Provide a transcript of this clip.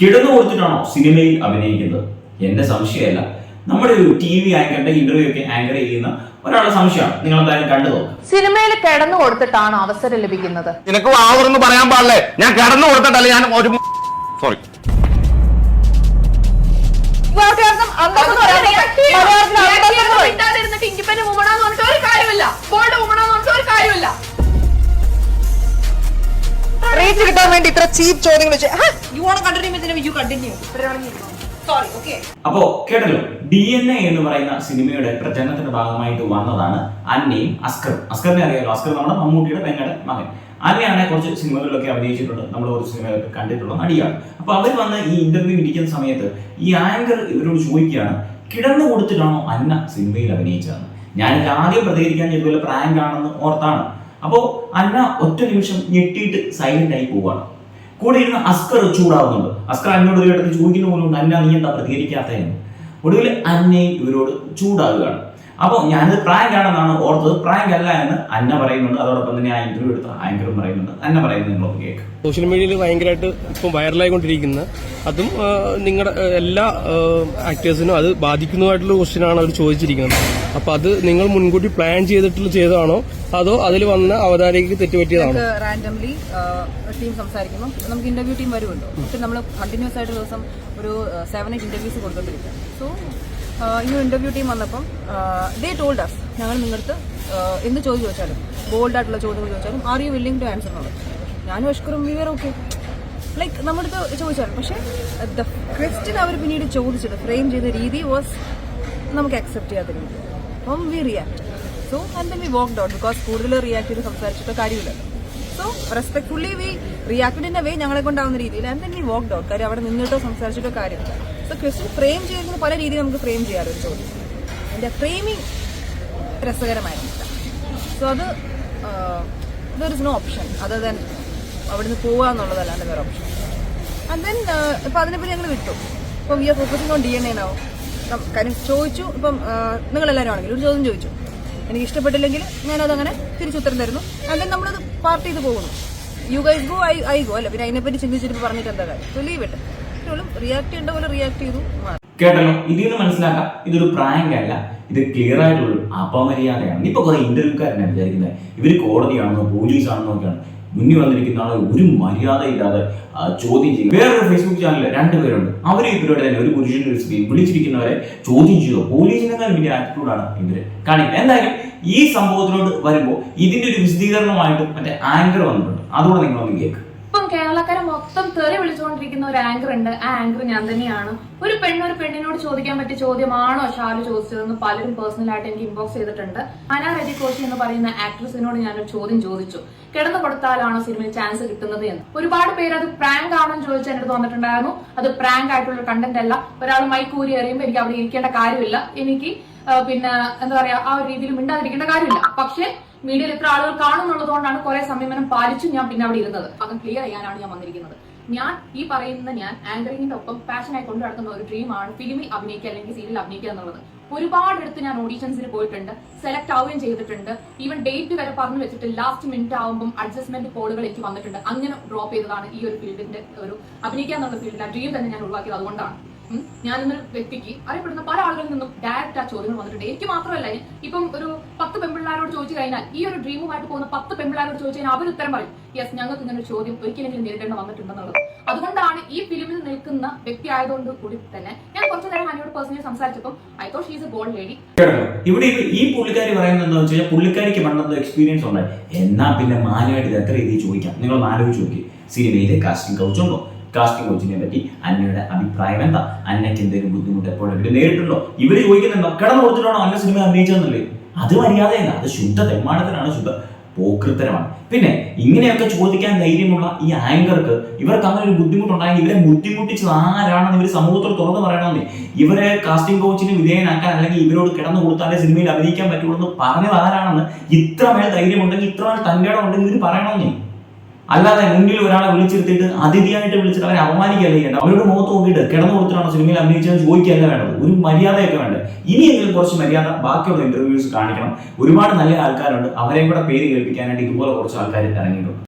കിടന്നു കൊടുത്തിട്ടാണോ സിനിമയിൽ അഭിനയിക്കുന്നത്? എന്റെ സംശയമല്ല. നമ്മുടെ ഒരു ടി വി ആങ്കറിന്റെ ഇന്റർവ്യൂ ഒക്കെ ആങ്കർ ചെയ്യുന്ന ഒരാളുടെ സംശയമാണ്. നിങ്ങൾ എന്തായാലും കണ്ടു നോക്കാം. സിനിമയിൽ കിടന്നു കൊടുത്തിട്ടാണോ അവസരം ലഭിക്കുന്നത്? നിനക്ക് വാവർന്ന് പറയാൻ പാടില്ലേ? ഞാൻ കിടന്നു കൊടുത്തിട്ടല്ല ഞാൻ ഒരു സോറി വേണ്ടി ഇത്ര ചീപ്പ് ചോദ്യങ്ങൾ you won't continue you continue sorry okay അപ്പോ കേട്ടല്ലോ ഡി എൻ എ എന്ന് പറയുന്ന സിനിമയുടെ പ്രചരണത്തിന്റെ ഭാഗമായിട്ട് വന്നതാണ് അന്നയും അസ്കർ അസ്കറിനെ അറിയാലോ? അസ്കർ നമ്മുടെ മമ്മൂട്ടിയുടെ പെങ്ങളുടെ മകൻ. അന്നയാണ് കുറച്ച് സിനിമകളിലൊക്കെ അഭിനയിച്ചിട്ടുണ്ട്. നമ്മൾ കുറച്ച് സിനിമകളൊക്കെ കണ്ടിട്ടുള്ള നടിയാണ്. അപ്പൊ അവർ വന്ന് ഈ ഇന്റർവ്യൂ ഇരിക്കുന്ന സമയത്ത് ഈ ആങ്കർ ഇവരോട് ചോദിക്കുകയാണ് കിടന്നു കൊടുത്തിട്ടാണോ അന്ന സിനിമയിൽ അഭിനയിച്ചതെന്ന്? ഞാനിത് ആദ്യം പ്രതികരിക്കാൻ ഇതുപോലെ പ്രാങ്ക് ആണെന്ന് ഓർത്താണ്. അപ്പോൾ അന്ന ഒറ്റ നിമിഷം ഞെട്ടിയിട്ട് സൈലന്റ് ആയി പോവാണ്. കൂടെ ഇരുന്ന് അസ്കർ ചൂടാവുന്നുണ്ട്. അസ്കർ അന്നോട് ഒരു ഇടത്ത് ചോദിക്കുന്ന പോലും അന്ന നീ എന്താ പ്രതികരിക്കാത്തതെന്ന് ഒടുവിൽ അന്നയും ഇവരോട് ചൂടാവുകയാണ് അപ്പോൾ ഞാനിത് പ്രാങ്ക് ആണെന്നാണ് ഓർത്തത്. പ്രാങ്ക് അല്ല എന്ന് അന്ന പറയുന്നുണ്ട്. അതോടൊപ്പം തന്നെ ആ ഇന്റർവ്യൂ എടുത്ത ആങ്കറും പറയുന്നുണ്ട്. അന്ന പറയുന്നത് നിങ്ങളൊന്ന് കേൾക്കാം സോഷ്യൽ മീഡിയയിൽ ഭയങ്കരമായിട്ട് ഇപ്പം വൈറലായിക്കൊണ്ടിരിക്കുന്ന അതും നിങ്ങളുടെ എല്ലാ ആക്ടേഴ്സിനും അത് ബാധിക്കുന്നതായിട്ടുള്ള ക്വസ്റ്റ്യനാണ് അവർ ചോദിച്ചിരിക്കുന്നത്. അപ്പോൾ അത് നിങ്ങൾ മുൻകൂട്ടി പ്ലാൻ ചെയ്തിട്ടുള്ള ചെയ്തതാണോ? അതോ അതിൽ വന്ന അവതാരകയ്ക്ക് തെറ്റുപറ്റിയതാണോ? റാൻഡംലി ടീം സംസാരിക്കുമ്പോൾ നമുക്ക് ഇന്റർവ്യൂ ടീം വരുമല്ലോ. പക്ഷെ നമ്മൾ കണ്ടിന്യൂസ് ആയിട്ട് ദിവസം ഒരു സെവൻ എയ്റ്റ് ഇന്റർവ്യൂസ് കൊടുത്തോണ്ടിരിക്കുക. സോ ഈ ഇന്റർവ്യൂ ടീം വന്നപ്പം ദേ ടോൾഡ് അസ് ഞങ്ങൾ നിങ്ങളടുത്ത് എന്ത് ചോദ്യം ചോദിച്ചാലും ബോൾഡ് ആയിട്ടുള്ള ചോദ്യങ്ങൾ ചോദിച്ചാലും are you willing to answer എന്നുള്ളത്? ഞാനും അഷ്കറും വി ആർ ഓക്കെ ലൈക്ക് നമ്മുടെ അടുത്ത് ചോദിച്ചാലും പക്ഷേ ദ ക്വസ്റ്റ്യൻ അവർ പിന്നീട് ചോദിച്ചത് ഫ്രെയിം ചെയ്ത രീതി വാസ് നമുക്ക് അക്സെപ്റ്റ് ചെയ്യാത്ത രീതി അപ്പം we react so and then we walk down because കൂടുതൽ റിയാക്ട് ചെയ്ത് സംസാരിച്ചിട്ട് കാര്യമില്ലല്ലോ. So respectfully we react in a way ഞങ്ങളെ കൊണ്ടാവുന്ന രീതിയിൽ and then we walk down കാര്യം അവിടെ നിന്നിട്ടോ സംസാരിച്ചിട്ടോ കാര്യമില്ല. സോ ക്വസ്റ്റ്യൻ ഫ്രെയിം ചെയ്യുന്നത് പല രീതിയിൽ നമുക്ക് ഫ്രെയിം ചെയ്യാറൊരു ചോദ്യം. എന്റെ ഫ്രെയിമിങ് രസകരമായിരുന്നില്ല സോ അത് there is no option other than അവിടുന്ന് പോവുക എന്നുള്ളതല്ലാണ്ട് വേറെ ഓപ്ഷൻ ആൻഡ് ദെൻ ഇപ്പം അതിനെപ്പറ്റി ഞങ്ങൾ വിട്ടു. ഇപ്പം we are focusing on D N A നാവും കാര്യം ചോദിച്ചു ഇപ്പം നിങ്ങളെല്ലാവരും ആണെങ്കിലും ഒരു ചോദ്യം ചോദിച്ചു. എനിക്ക് ഇഷ്ടപ്പെട്ടില്ലെങ്കിൽ ഞാനതങ്ങനെ തിരിച്ചുത്തരം തരുന്നു അല്ലെങ്കിൽ നമ്മളത് പാർട്ട് ചെയ്ത് പോകുന്നു. You guys go I I go അല്ല? പിന്നെ അതിനെപ്പറ്റി ചിന്തിച്ചിട്ട് പറഞ്ഞിട്ട് എന്താ കാര്യം? സോ ലീവ് ഇട്ട് റിയാക്ട് ചെയ്യേണ്ട പോലെ റിയാക്ട് ചെയ്തു. കേട്ടല്ലോ? ഇതിൽ നിന്ന് മനസ്സിലാക്കാം. ഇതൊരു പ്രാങ്ക് അല്ല. ഇത് ക്ലിയർ ആയിട്ടുള്ള അപമര്യാദയാണ്. ഇപ്പൊ കുറെ ഇന്റർവ്യൂക്കാരനാണ് വിചാരിക്കുന്നത്. ഇവർ കോടതിയാണെന്നോ പോലീസ് ആണെന്നോ ഒക്കെയാണ്. മുന്നിൽ വന്നിരിക്കുന്ന ആളെ ഒരു മര്യാദയില്ലാതെ ചോദ്യം ചെയ്യും വേറൊരു ഫേസ്ബുക്ക് ചാനലിൽ രണ്ടുപേരുണ്ട് അവർ ഇവരോട് തന്നെ ഒരു പുരുഷനും ഒരു സ്ത്രീ വിളിച്ചിരിക്കുന്നവരെ ചോദ്യം ചെയ്യുക. പോലീസിനേക്കാൾ വലിയ ആറ്റിറ്റ്യൂഡാണ് ഇവർ കാണിക്കുന്നത്. എന്തായാലും ഈ സംഭവത്തിലോട്ട് വരുമ്പോൾ ഇതിന്റെ ഒരു വിശദീകരണമായിട്ട് മറ്റേ ആങ്കർ വന്നിട്ടുണ്ട്. അതുകൂടെ നിങ്ങളൊന്ന് കേൾക്കുക. ഇപ്പം കേരളക്കാരെ മൊത്തം തെറി വിളിച്ചുകൊണ്ടിരിക്കുന്ന ഒരു ആങ്കർ ഉണ്ട്. ആ ആങ്കർ ഞാൻ തന്നെയാണ്. ഒരു പെണ്ണ് ഒരു പെണ്ണിനോട് ചോദിക്കാൻ പറ്റിയ ചോദ്യമാണോ ഷാലു ചോദിച്ചതെന്ന് പലരും പേഴ്സണലായിട്ട് എനിക്ക് ഇൻബോക്സ് ചെയ്തിട്ടുണ്ട്. അനാ രതി കോശി എന്ന് പറയുന്ന ആക്ട്രസിനോട് ഒരു ചോദ്യം ചോദിച്ചു. കിടന്നു കൊടുത്താലാണോ സിനിമയിൽ ചാൻസ് കിട്ടുന്നത് എന്ന്. ഒരുപാട് പേര് അത് പ്രാങ്ക് ആണോ എന്ന് ചോദിച്ചാൽ എന്റെ തോന്നിട്ടുണ്ടായിരുന്നു അത് പ്രാങ്ക് ആയിട്ടുള്ള കണ്ടന്റ് അല്ല. ഒരാൾ മൈക്കൂരി എറിയുമ്പോൾ എനിക്ക് അവിടെ ഇരിക്കേണ്ട കാര്യമില്ല. എനിക്ക് പിന്നെ എന്താ പറയാ ആ ഒരു രീതിയിൽ മിണ്ടാതിരിക്കേണ്ട കാര്യമില്ല. പക്ഷേ മീഡിയയിൽ എത്ര ആളുകൾ കാണുന്നുള്ളതുകൊണ്ടാണ് കുറെ സംയമനം പാലിച്ചു ഞാൻ പിന്നെ അവിടെ ഇരുന്നത്. അത് ക്ലിയർ ചെയ്യാനാണ് ഞാൻ വന്നിരിക്കുന്നത്. ഞാൻ ഈ പറയുന്ന ഞാൻ ആങ്കറിങ്ങിന്റെ ഒപ്പം പാഷനായി കൊണ്ടു നടക്കുന്ന ഒരു ഡ്രീമാണ് ഫിലിമിൽ അഭിനയിക്കുക അല്ലെങ്കിൽ സീരിയൽ അഭിനയിക്കുക എന്നുള്ളത്. ഒരുപാട് അടുത്ത് ഞാൻ ഓഡീഷൻസിന് പോയിട്ടുണ്ട് സെലക്ട് ആവുകയും ചെയ്തിട്ടുണ്ട്. ഈവൻ ഡേറ്റ് വരെ പറഞ്ഞു വെച്ചിട്ട് ലാസ്റ്റ് മിനിറ്റ് ആവുമ്പോൾ അഡ്ജസ്റ്റ്മെന്റ് കോളുകൾ എനിക്ക് വന്നിട്ടുണ്ട്. അങ്ങനെ ഡ്രോപ്പ് ചെയ്തതാണ് ഈ ഒരു ഫീൽഡിന്റെ ഒരു അഭിനയിക്കുക എന്നുള്ള ഫീൽഡിൽ ആ ഡ്രീം തന്നെ ഞാൻ ഒഴിവാക്കിയത് അതുകൊണ്ടാണ്. ഞാൻ ഇന്നൊരു വ്യക്തിക്ക് അറിയപ്പെടുന്ന പല ആളുകളിൽ നിന്നും ഡയറക്റ്റ് ആ ചോദ്യങ്ങൾ വന്നിട്ടുണ്ട്. എനിക്ക് മാത്രമല്ല ഇപ്പം ഒരു പത്ത് പെമ്പിള്ളാരോട് ചോദിച്ചു കഴിഞ്ഞാൽ ഈ ഒരു ഡ്രീമുമായിട്ട് പോകുന്ന പത്ത് പെമ്പിളാരോട് ചോദിച്ചു കഴിഞ്ഞാൽ അവർ ഉത്തരം പറയും യെസ് ഞങ്ങൾക്ക് ഇങ്ങനെ ഒരു ചോദ്യം ഒരിക്കലെങ്കിലും നേരിടേണ്ട വന്നിട്ടുണ്ടെന്നുള്ളത്. അതുകൊണ്ടാണ് ഈ ഫിലിമിൽ നിൽക്കുന്ന വ്യക്തി ആയതുകൊണ്ട് കൂടി തന്നെ ഞാൻ കുറച്ചു നേരം ഹനിയോട് പേഴ്സണലി സംസാരിച്ചപ്പോൾ I thought she's a bold lady ഇവിടെ ഈ പുള്ളിക്കാരി പറയുന്നത് എന്താണെന്ന് വെച്ചാൽ പുള്ളിക്കാരിക്ക് പണ്ടത്തെ എക്സ്പീരിയൻസ് ഉണ്ട് എന്നാ പിന്നെ മാനുമായിട്ട് ഇത് എത്ര രീതിയിൽ ചോദിക്കാം? നിങ്ങൾ ആലോചിച്ച് നോക്കി. സിനിമയിലെ കാസ്റ്റിംഗ് കൗച്ച് ഉണ്ടോ? കാസ്റ്റിംഗ് കൗച്ചിനെ പറ്റി അന്നയുടെ അഭിപ്രായം എന്താ? അന്നയ്ക്ക് എന്തെങ്കിലും ബുദ്ധിമുട്ട് എപ്പോഴെങ്കിലും നേരിട്ടുണ്ടോ? ഇവർ ചോദിക്കുന്നുണ്ടോ? കിടന്നു കൊടുത്തിട്ടാണോ അന്ന സിനിമ അഭിനയിച്ചതെന്നല്ലേ? അത് മര്യാദയല്ല. അത് ശുദ്ധ തെമ്മാടത്തിനാണ് ശുദ്ധ പോക്കൃത്തരമാണ്. പിന്നെ ഇങ്ങനെയൊക്കെ ചോദിക്കാൻ ധൈര്യമുള്ള ഈ ആങ്കർക്ക് ഇവർക്ക് അങ്ങനെ ഒരു ബുദ്ധിമുട്ടുണ്ടായി ഇവരെ ബുദ്ധിമുട്ടിച്ചത് ആരാണെന്ന് ഇവർ സമൂഹത്തോട് തുറന്നു പറയണമെന്ന്. ഇവരെ കാസ്റ്റിംഗ് കോച്ചിന് വിധേയനാക്കാൻ അല്ലെങ്കിൽ ഇവരോട് കിടന്നു കൊടുത്താലേ സിനിമയിൽ അഭിനയിക്കാൻ പറ്റുള്ളൂ എന്ന് പറഞ്ഞത് ആരാണെന്ന് ഇത്രമേൽ ധൈര്യമുണ്ടെങ്കിൽ ഇത്രമേൽ തന്റെ ഉണ്ടെങ്കിൽ ഇവർ പറയണമെന്നേ. അല്ലാതെ മുന്നിൽ ഒരാളെ വിളിച്ചിരുത്തിയിട്ട് അതിഥിയായിട്ട് വിളിച്ചിട്ട് അവരെ അപമാനിക്കുകയല്ലേ ചെയ്യേണ്ട അവരുടെ മുഖത്ത് നോക്കിയിട്ട് കിടന്നു കൊടുത്തിട്ടാണോ സിനിമയിൽ അഭിനയിച്ചതെന്ന് ചോദിക്കുകയല്ല വേണ്ടത്? ഒരു മര്യാദയൊക്കെ വേണ്ടത് ഇനിയെങ്കിലും കുറച്ച് മര്യാദ ബാക്കിയുള്ള ഇന്റർവ്യൂസ് കാണിക്കണം. ഒരുപാട് നല്ല ആൾക്കാരുണ്ട്. അവരെയും കൂടെ പേര് കേൾപ്പിക്കാനായിട്ട് ഇതുപോലെ കുറച്ച് ആൾക്കാർ ഇറങ്ങിയിട്ടുണ്ട്.